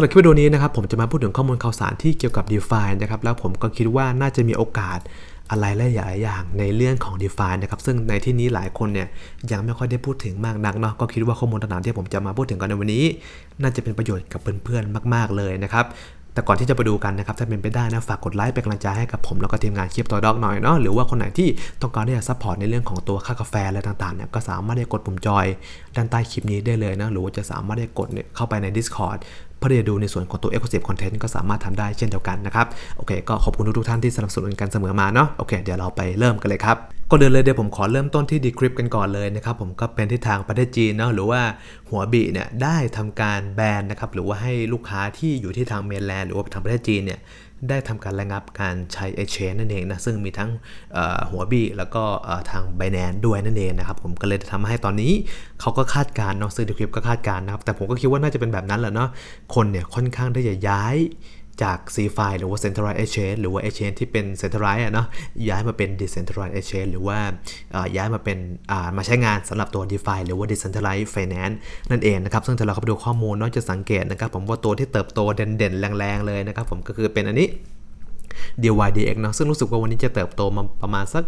ำหรับคลิปวิดีโอนี้นะครับผมจะมาพูดถึงข้อมูลข่าวสารที่เกี่ยวกับ d e f i นะครับแล้วผมก็คิดว่าน่าจะมีโอกาสอะไรหลายอย่างในเรื่องของ d e f i นะครับซึ่งในที่นี้หลายคนเนี่ยยังไม่ค่อยได้พูดถึงมากนักเนาะก็คิดว่าข้อมูลต่างๆที่ผมจะมาพูดถึงกันในวันนี้ น่าจะเป็นประโยชน์กับเพื่อนๆมาก ๆเลยนะครับแต่ก่อนที่จะไปดูกันนะครับถ้าเป็นไปได้นะฝากกดไลค์เป็นกำลังใจให้กับผมแล้วก็ทีมงานคลิปตัวด็อกหน่อยเนาะหรือว่าคนไหนที่ต้องการที่จะซัพพอร์ตในเรื่องของตัวค่ากาแฟอะไรต่างๆเนี่ยก็สามารถได้กดปุ่มจอยด้านใต้คลิปนี้ได้เลยนะหรือว่าจะสามารถได้กดเข้าไปใน Discord เพื่อที่จะดูในส่วนของตัว Exclusive Content ก็สามารถทำได้เช่นเดียวกันนะครับ โอเค ก็ขอบคุณทุกๆท่านที่สนับสนุนกันเสมอมาเนาะ โอเค เดี๋ยวเราไปเริ่มกันเลยครับก็เดินเลยเดี๋ยวผมขอเริ่มต้นที่ดีคริปกันก่อนเลยนะครับผมก็เป็นที่ทางประเทศจีนเนาะหรือว่าหัวบีเนี่ยได้ทำการแบนนะครับหรือว่าให้ลูกค้าที่อยู่ที่ทางเมนแลนด์หรือว่าทางประเทศจีนเนี่ย ได้ทำการระงับการใช้ Exchange นั่นเองนะซึ่งมีทั้งหัวบี้แล้วก็ทาง b บ n a n c e ด้วยนั่นเองนะครับผมก็เลยทำให้ตอนนี้เขาก็คาดการณ์เนาะซื้อดีคลิปก็คาดการณ์นะครับแต่ผมก็คิดว่าน่าจะเป็นแบบนั้นแหละเนาะคนเนี่ยค่อนข้างที่จะย้าย จาก CFI หรือว่า centralized exchange หรือว่า exchange ที่เป็น centralized อะเนาะย้ายมาเป็น decentralized exchange หรือว่าย้ายมาเป็นมาใช้งานสำหรับตัว DeFi หรือว่า decentralized finance นั่นเองนะครับ ซึ่งถ้าเราเข้าไปดูข้อมูลนาะจะสังเกตนะครับผมว่าตัวที่เติบโตเด่นๆ แรงๆ เลยนะครับผมก็คือเป็นอันนี้ DYDX เนาะซึ่งรู้สึกว่าวันนี้จะเติบโตมาประมาณสัก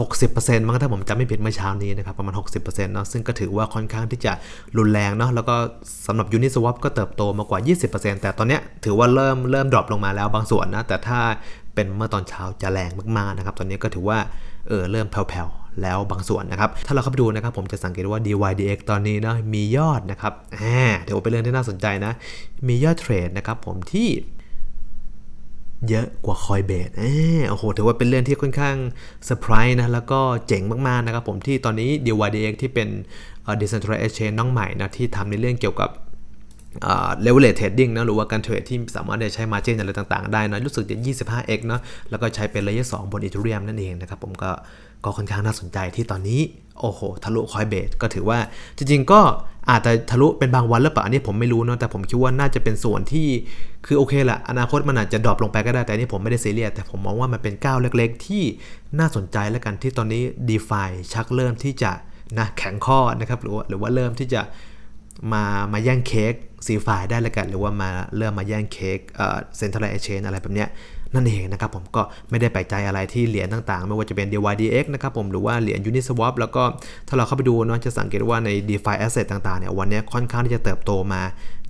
หกสิบเปอร์เซ็นต์มั้งถ้าผมจำไม่ผิดเมื่อเช้านี้นะครับประมาณ 60%เนาะซึ่งก็ถือว่าค่อนข้างที่จะรุนแรงเนาะแล้วก็สำหรับ Uniswap ก็เติบโตมากว่า 20%แต่ตอนเนี้ยถือว่าเริ่มเริ่มดรอปลงมาแล้วบางส่วนนะแต่ถ้าเป็นเมื่อตอนเช้าจะแรงมากๆนะครับตอนนี้ก็ถือว่าเออเริ่มแผ่วๆแล้วบางส่วนนะครับถ้าเราเข้าไปดูนะครับผมจะสังเกตว่า DYDX ตอนนี้เนาะมียอดนะครับอ่าถือว่าเป็นเรื่องที่น่าสนใจนะมียอดเทรดนะครับผมที่ เยอะกว่าคอยเบสโอ้โห ถือว่าเป็นเรื่องที่ค่อนข้างเซอร์ไพรส์นะ แล้วก็เจ๋งมากๆนะครับผมที่ตอนนี้ DYDX ที่เป็น Decentralized Chain น้องใหม่นะ ที่ทำในเรื่องเกี่ยวกับเลเวลเทรดดิ้งนะ หรือว่าการเทรดที่สามารถใช้มาร์จินอะไรต่างๆ ได้นะ รู้สึกจะ 25x เนาะแล้วก็ใช้เป็นเลเยอร์2บนอีเทเรียมนั่นเองนะครับผมก็ก็ค่อนข้างน่าสนใจที่ตอนนี้ โอ้โห ทะลุคอยเบสก็ถือว่าจริงๆก็ อาจจะทะลุเป็นบางวันหรือเปล่าอันนี้ผมไม่รู้เนาะแต่ผมคิดว่าน่าจะเป็นส่วนที่คือโอเคแหละอนาคตมันอาจจะดรอปลงไปก็ได้แต่นี่ผมไม่ได้เซีเรียสแต่ผมมองว่ามันเป็นก้าวเล็กๆ ที่น่าสนใจแล้วกันที่ตอนนี้ d e f าชักเริ่มที่จะนะแข็งข้อนะครับหรือว่าหรือว่าเริ่มที่จะมามาแย่งเค้กซีไฟได้แล้วกัน หรือว่ามาเริ่มมาแย่งเค้กเอ่อเซ็นทรัลไอเชนอะไรแบบเนี้ย นั่นเองนะครับผมก็ไม่ได้แปลกใจอะไรที่เหรียญต่างๆ ไม่ว่าจะเป็น DYDX นะครับผมหรือว่าเหรียญ Uniswap แล้วก็ถ้าเราเข้าไปดูเนาะจะสังเกตว่าใน DeFi Asset ต่างๆเนี่ยวันนี้ค่อนข้างที่จะเติบโตมา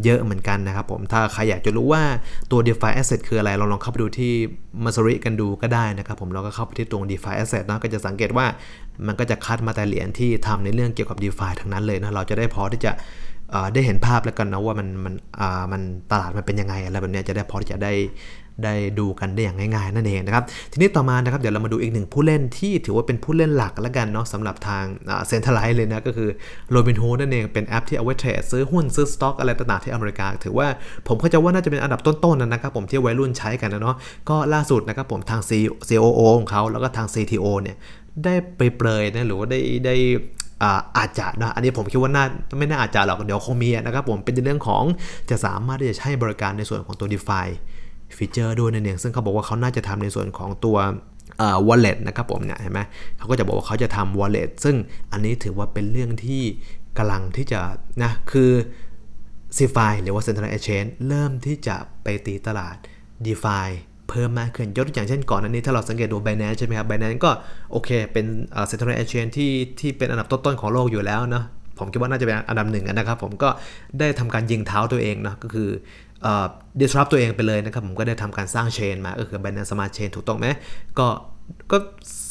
เยอะเหมือนกันนะครับผมถ้าใครอยากจะรู้ว่าตัว DeFi Asset คืออะไรเราลองเข้าไปดูที่ m a s ริกันดูก็ได้นะครับผมเราก็เข้าไปที่ตรง DeFi Asset นะก็จะสังเกตว่ามันก็จะคัดมาแต่เหรียญที่ทำในเรื่องเกี่ยวกับ DeFi ทั้งนั้นเลยนะเราจะได้พอที่จะได้เห็นภาพแล้วกันนะว่ามันมันมันตลาดมันเป็นยังไงอะไรแบบนี้จะได้พอที่จะได้ ได้ดูกันได้อย่างง่ายๆนั่นเองนะครับ ทีนี้ต่อมานะครับเดี๋ยวเรามาดูอีกหนึ่งผู้เล่นที่ถือว่าเป็นผู้เล่นหลักแล้วกันเนาะสำหรับทางเซ็นทรัลไลท์เลยนะก็คือโรบินฮูนั่นเองเป็นแอปที่เอาไว้เทรดซื้อหุ้นซื้อสต็อกอะไรต่างๆที่อเมริกา ถือว่าผมเข้าใจว่าน่าจะเป็นอันดับต้นๆนะครับผมที่วัยรุ่นใช้กันนะเนาะก็ล่าสุดนะครับผมทาง COO ของเขาแล้วก็ทาง CTO เนี่ยได้ไปเปรยนะหรือว่าได้ได้อาจจะนะอันนี้ผมคิดว่าน่าไม่น่าอาจจะหรอกเดี๋ยวคงมีนะครับผมเป็นเรื่องของจะสามารถที่จะใช้บริการในส่วนของตัว DeFi ฟีเจอร์ด้วยนั่นเองซึ่งเขาบอกว่าเขาน่าจะทำในส่วนของตัว wallet นะครับผมเนี่ยเห็นไหมเขาก็จะบอกว่าเขาจะทำ wallet ซึ่งอันนี้ถือว่าเป็นเรื่องที่กำลังที่จะนะคือ c f i หรือว่า Central Exchange เริ่มที่จะไปตีตลาด DeFi เพิ่มมากขึ้นยกตัวอย่างเช่นก่อนอันนี้ถ้าเราสังเกตดู Binance ใช่ไหมครับ Binance ก็โอเคเป็น Central Exchange ที่ที่เป็นอันดับต้นๆของโลกอยู่แล้วเนาะผมคิดว่าน่าจะเป็นอันดับหนึ่งนะครับผมก็ได้ทำการยิงเท้าตัวเองนะก็คือ disrupt ตัวเองไปเลยนะครับ ผมก็ได้ทำการสร้างเชนมาก็คือ Binance Smart Chain ถูกต้องไหมก็ก็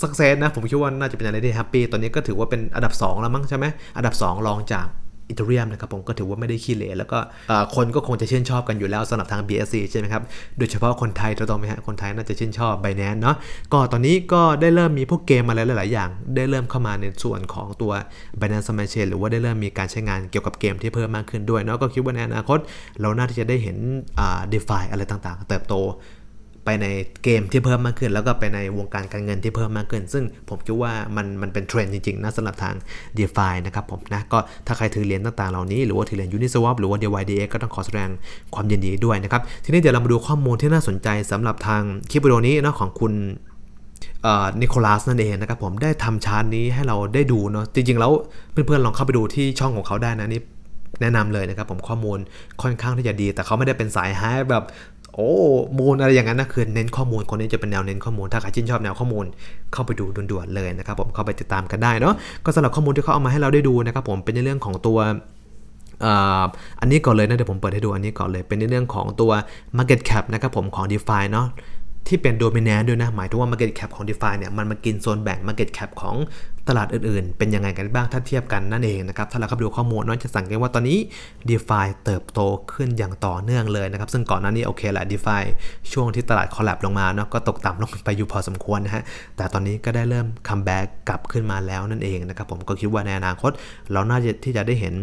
สักเซสนะ ผมคิดว่าน่าจะเป็นอะไรที่แฮปปี้ตอนนี้ก็ถือว่าเป็นอันดับ 2 แล้วมั้งใช่ไหมอันดับ 2 รองจาก อีเทเรียมนะครับผมก็ถือว่าไม่ได้ขี้เหร่แล้วก็คนก็คงจะชื่นชอบกันอยู่แล้วสำหรับทาง BSC ใช่ไหมครับ โดยเฉพาะคนไทยถูกต้องไหมฮะคนไทยน่าจะชื่นชอบ b บ n a n c e เนาะก็ตอนนี้ก็ได้เริ่มมีพวกเกมอะไรหลาย ๆ อย่าง ได้เริ่มเข้ามาในส่วนของตัว Binance Smart Chain หรือว่าได้เริ่มมีการใช้งานเกี่ยวกับเกมที่เพิ่มมากขึ้นด้วยเนาะก็คิดว่าในอนาคต เราน่าจะได้เห็นอ่า DeFi อะไรต่าง ๆ เติบโต ไปในเกมที่เพิ่มมากขึ้น แล้วก็ไปในวงการการเงินที่เพิ่มมากขึ้น ซึ่งผมคิดว่ามันมันเป็นเทรนด์จริงๆนะสำหรับทาง d e f i นะครับผมนะก็ถ้าใครถือเหรียญต่างๆเหล่านี้หรือว่าถือเหรียญ Uniswap หรือว่า DYDX ก็ต้องขอแสดงความยินดีด้วยนะครับ ทีนี้เดี๋ยวเรามาดูข้อมูลที่น่าสนใจสำหรับทางคลิปวิดีโอนี้นะของคุณนิโคลัสนั่นเองนะครับผมได้ทำชาร์ตนี้ให้เราได้ดูเนาะจริงๆ แล้วเพื่อนๆลองเข้าไปดูที่ช่องของเขาได้นะนี่แนะนำเลยนะครับผมข้อมูลค่อนข้างที่จะดี แต่เขาไม่ได้เป็นสายไฮแบบ อ้ มูลอะไรอย่างนั้นนะคือเน้นข้อมูลคนนี้จะเป็นแนวเน้นข้อมูล ถ้าใครชื่นชอบแนวข้อมูลเข้าไปดูด่วนๆเลยนะครับผมเข้าไปติดตามกันได้เนาะก็สำหรับข้อมูลที่เขาเอามาให้เราได้ดูนะครับผมเป็นในเรื่องของตัวอันนี้ก่อนเลยนะเดี๋ยวผมเปิดให้ดูอันนี้ก่อนเลยเป็นในเรื่องของตัว Market Cap นะครับผมของ DeFi เนาะ ที่เป็น Dominant ด้วยนะ หมายถึงว่า Market Cap ของ DeFi เนี่ยมันมากินโซนแบ่ง Market Cap ของตลาดอื่นๆ เป็นยังไงกันบ้างถ้าเทียบกันนั่นเองนะครับ ถ้าเราเข้าไปดูข้อมูลเนาะจะสังเกตว่าตอนนี้ DeFi เติบโตขึ้นอย่างต่อเนื่องเลยนะครับ ซึ่งก่อนหน้านี้โอเคแหละ DeFi ช่วงที่ตลาดคอลลปลงมาเนาะก็ตกต่ำลงไปอยู่พอสมควรนะฮะแต่ตอนนี้ก็ได้เริ่มคัมแบ็กกลับขึ้นมาแล้วนั่นเองนะครับผมก็คิดว่าในอนาคต เราน่าจะที่จะได้เห็น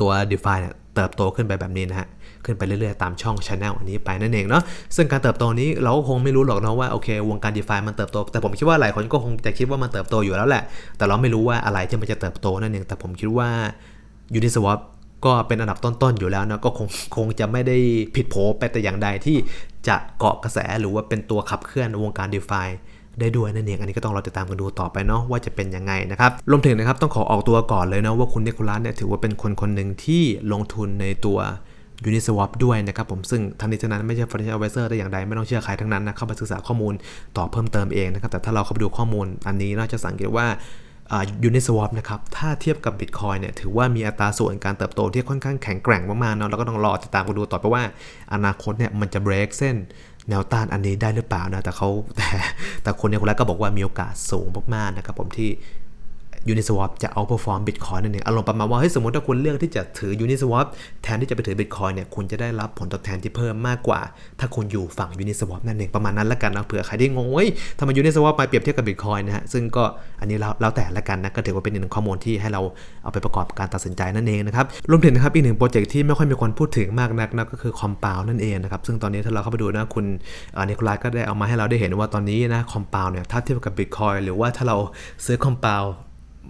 ตัว DeFi เนี่ย เติบโตขึ้นไปแบบนี้นะฮะขึ้นไปเรื่อยๆตามช่องช anel อันนี้ไปนั่นเองเนาะซึ่งการเติบโตนี้เราก็คงไม่รู้หรอกนะว่าโอเควงการ DeFi มันเติบโต แต่ผมคิดว่าหลายคนก็คงจะคิดว่ามันเติบโตอยู่แล้วแหละ แต่เราไม่รู้ว่าอะไรที่มันจะเติบโตนั่นเองแต่ผมคิดว่า Uniswap ก็เป็นอันดับต้นๆอยู่แล้วนะก็คงคงจะไม่ได้ผิดโผไปแต่อย่างใดที่จะเกาะกระแสหรือว่าเป็นตัวขับเคลื่อนวงการ DeFi ได้ด้วยนั่นเองอันนี้ก็ต้องรอติดตามกันดูต่อไปเนาะว่าจะเป็นยังไงนะครับรวมถึงนะครับต้องขอออกตัวก่อนเลยนะว่าคุณนิโคลัสเนี่ยถือว่าเป็นคนคนหนึ่งที่ลงทุนในตัวยูนิสวอปด้วยนะครับผมซึ่งทั้งนี้ทั้งนั้นไม่ใช่ financial advisor แต่อย่างใดไม่ต้องเชื่อใครทั้งนั้นนะเข้าไปศึกษาข้อมูลต่อเพิ่มเติมเองนะครับแต่ถ้าเราเข้าไปดูข้อมูลอันนี้เราจะสังเกตว่า ยูนิสวอปนะครับ ถ้าเทียบกับ Bitcoin เนี่ย ถือว่ามีอัตราส่วนการเติบโตที่ค่อนข้างแข็งแกร่งมากๆเนาะ แล้วก็ต้องรอติดตามกันดูต่อไปว่า อนาคตเนี่ยมันจะเบรกเส้นแนวต้านอันนี้ได้หรือเปล่านะ แต่เขาแต่แต่คนในคนแรกก็บอกว่ามีโอกาสสูงมากๆนะครับผมที่ Uniswap จะ outperform Bitcoin นั่นเองอารมณ์ประมาณว่าเฮ้ยสมมติถ้าคุณเลือกที่จะถือ Uniswap แทนที่จะไปถือ Bitcoin เนี่ยคุณจะได้รับผลตอบแทนที่เพิ่มมากกว่า ถ้าคุณอยู่ฝั่ง Uniswap นั่นเองประมาณนั้นละกันนะเผื่อใครที่งงเว้ยทำไม Uniswap ไปเปรียบเทียบกับ Bitcoin นะฮะซึ่งก็อันนี้แล้วแล้วแต่ละกันนะก็ถือว่าเป็นหนึ่งข้อมูลที่ให้เราเอาไปประกอบการตัดสินใจนั่นเองนะครับรวมถึงนะครับอีกหนึ่งโปรเจกต์ที่ไม่ค่อยมีคนพูดถึงมากนักนะก็คือ Compound นั่นเองนะครับซึ่งตอนนี้ถ้าเราเข้าไปดูนะคุณเนโคลัสก็ได้เอามาให้เราได้เห็นว่าตอนนี้นะ Compound เนี่ยถ้าเทียบกับ Bitcoin หรือว่าถ้าเราซื้อ Compound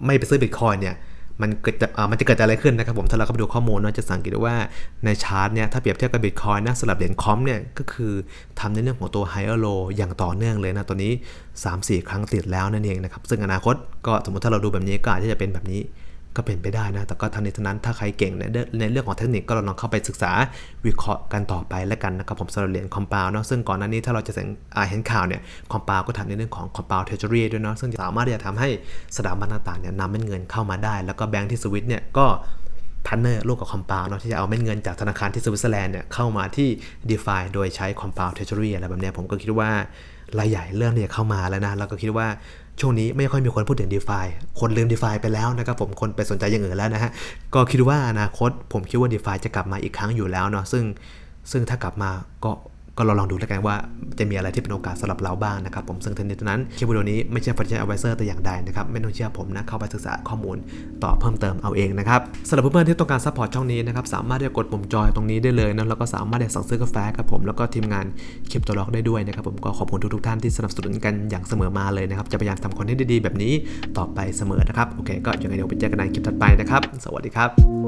ไม่ไปซื้อบิตคอยเนี่ยมันเกิดจะมันจะเกิดอะไรขึ้นนะครับผมถ้าเราเข้าไปดูข้อมูลเนาะจะสังเกตได้ว่าในชาร์ตเนี่ยถ้าเปรียบเทียบกับบิตคอยนะสำหรับเหรียญคอมเนี่ยก็คือทำในเรื่องของตัวไฮเออร์โลอย่างต่อเนื่องเลยนะตัวนี้ 3-4 ครั้งติดแล้วนั่นเองนะครับซึ่งอนาคตก็สมมติถ้าเราดูแบบนี้ก็อาจจะเป็นแบบนี้ ก็เป็นไปได้นะ แต่ก็ทั้งนี้ทั้งนั้นถ้าใครเก่งในเรื่องในเรื่องของเทคนิคก็ลองเข้าไปศึกษาวิเคราะห์กันต่อไปแล้วกันนะครับผมสำหรับเหรียญคอมเปาเนาะซึ่งก่อนหน้านี้ถ้าเราจะเห็นอ่าเห็นข่าวเนี่ยคอมเปาก็ทำในเรื่องของคอมเปาเทเจอรี่ด้วยเนาะซึ่งสามารถที่จะทำให้สถาบันต่างๆเนี่ยนำเม็ดเงินเข้ามาได้ แล้วก็แบงก์ที่สวิตเนี่ยก็พันเนอร์ร่วมกับคอมเปาเนาะที่จะเอาเม็ดเงินจากธนาคารที่สวิตเซอร์แลนด์เนี่ยเข้ามาที่ d e f i โดยใช้คอมเปาเทเจอรี่อะไรแบบนี้ผมก็คิดว่ารายใหญ่เริ่มที่จะเข้ามาแล้วนะแล้วก็คิดว่า ช่วงนี้ไม่ค่อยมีคนพูดถึง d e f าคนลืม d e f าไปแล้วนะครับผม คนไปสนใจอย่างอื่นแล้วนะฮะ ก็คิดว่าอนาคตผมคิดว่า d e f าจะกลับมาอีกครั้งอยู่แล้วเนาะ ซึ่งซึ่งถ้ากลับมาก็ ก็เราลองดูแล้วกันว่าจะมีอะไรที่เป็นโอกาสสำหรับเราบ้างนะครับผมซึ่งทั้งนี้ทั้งนั้นคลิปวิดีโอนี้ไม่ใช่ financial advisor แต่อย่างใดนะครับไม่ต้องเชื่อผมนะเข้าไปศึกษาข้อมูลต่อเพิ่มเติมเอาเองนะครับสำหรับเพื่อนๆที่ต้องการซัพพอร์ตช่องนี้นะครับสามารถที่จะกดปุ่มจอยตรงนี้ได้เลยนะแล้วก็สามารถที่จะสั่งซื้อกาแฟกับผมแล้วก็ทีมงานคลิปตัวล็อกได้ด้วยนะครับผมก็ขอบคุณทุกๆท่านที่สนับสนุนกันอย่างเสมอมาเลยนะครับจะพยายามทำคอนเทนต์ดีๆแบบนี้ต่อไปเสมอนะครับโอเคก็ยังไงเดี๋ยวไปเจอกันในคลิปถัดไปนะครับ สวัสดีครับ